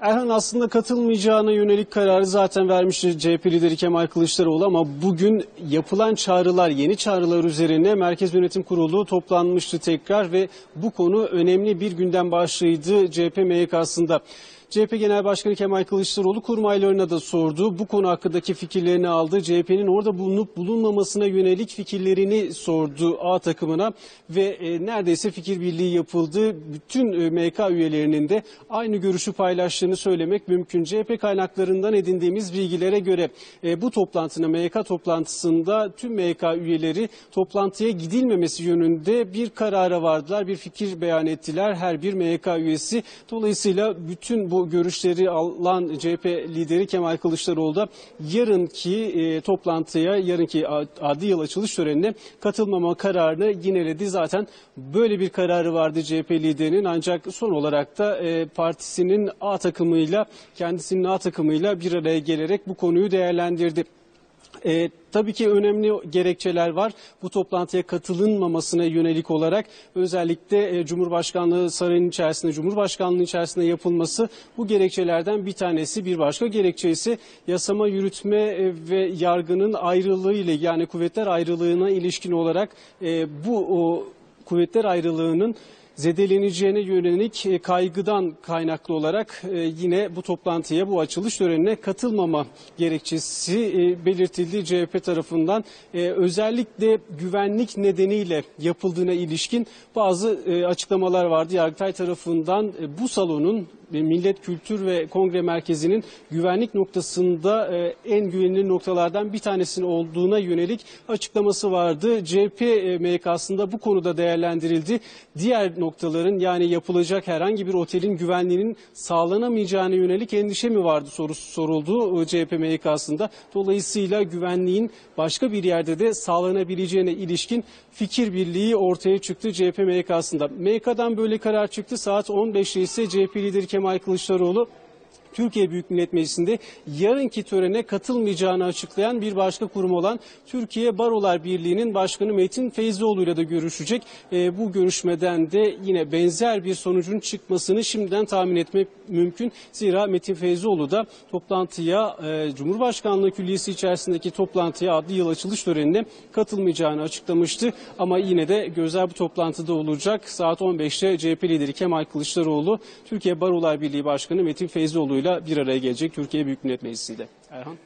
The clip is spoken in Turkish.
Erhan aslında katılmayacağına yönelik kararı zaten vermişti CHP lideri Kemal Kılıçdaroğlu ama bugün yapılan çağrılar, yeni çağrılar üzerine Merkez Yönetim Kurulu toplanmıştı tekrar ve bu konu önemli bir gündem başlığıydı CHP MYK'sında. CHP Genel Başkanı Kemal Kılıçdaroğlu kurmaylarına da sordu. Bu konu hakkındaki fikirlerini aldı. CHP'nin orada bulunup bulunmamasına yönelik fikirlerini sordu A takımına ve e, neredeyse fikir birliği yapıldı. Bütün e, MK üyelerinin de aynı görüşü paylaştığını söylemek mümkün. CHP kaynaklarından edindiğimiz bilgilere göre e, bu toplantının MK toplantısında tüm MK üyeleri toplantıya gidilmemesi yönünde bir karara vardılar. Bir fikir beyan ettiler her bir MK üyesi. Dolayısıyla bütün bu görüşleri alan CHP lideri Kemal Kılıçdaroğlu da yarınki e, toplantıya, yarınki a- adli yıl açılış törenine katılmama kararını yineledi. Zaten böyle bir kararı vardı CHP liderinin ancak son olarak da e, partisinin A takımıyla, kendisinin A takımıyla bir araya gelerek bu konuyu değerlendirdi. E, tabii ki önemli gerekçeler var. Bu toplantıya katılınmamasına yönelik olarak özellikle e, Cumhurbaşkanlığı sarayının içerisinde, Cumhurbaşkanlığı içerisinde yapılması bu gerekçelerden bir tanesi. Bir başka gerekçe ise yasama, yürütme e, ve yargının ayrılığı ile yani kuvvetler ayrılığına ilişkin olarak e, bu o, kuvvetler ayrılığının zedeleneceğine yönelik e, kaygıdan kaynaklı olarak e, yine bu toplantıya, bu açılış törenine katılmama gerekçesi e, belirtildi CHP tarafından. Özellikle güvenlik nedeniyle yapıldığına ilişkin bazı açıklamalar vardı. Yargıtay tarafından bu salonun Millet Kültür ve Kongre Merkezi'nin güvenlik noktasında en güvenilir noktalardan bir tanesinin olduğuna yönelik açıklaması vardı. CHP MYK'sında bu konuda değerlendirildi. Diğer noktaların yani yapılacak herhangi bir otelin güvenliğinin sağlanamayacağına yönelik endişe mi vardı sorusu soruldu e, CHP MYK'sında. Dolayısıyla güvenliğin başka bir yerde de sağlanabileceğine ilişkin fikir birliği ortaya çıktı CHP MYK'sında. MYK'dan böyle karar çıktı. Saat 15'te ise CHP lideri Kemal Kılıçdaroğlu Türkiye Büyük Millet Meclisi'nde yarınki törene katılmayacağını açıklayan bir başka kurum olan Türkiye Barolar Birliği'nin başkanı Metin Feyzioğlu ile de görüşecek. E, bu görüşmeden de yine benzer bir sonucun çıkmasını şimdiden tahmin etmek mümkün. Zira Metin Feyzioğlu da toplantıya e, Cumhurbaşkanlığı Külliyesi içerisindeki toplantıya adlı yıl açılış törenine katılmayacağını açıklamıştı. Ama yine de gözler bu toplantıda olacak. Saat 15'te CHP lideri Kemal Kılıçdaroğlu Türkiye Barolar Birliği Başkanı Metin Feyzioğlu ile bir araya gelecek Türkiye Büyük Millet Meclisi'nde. Erhan.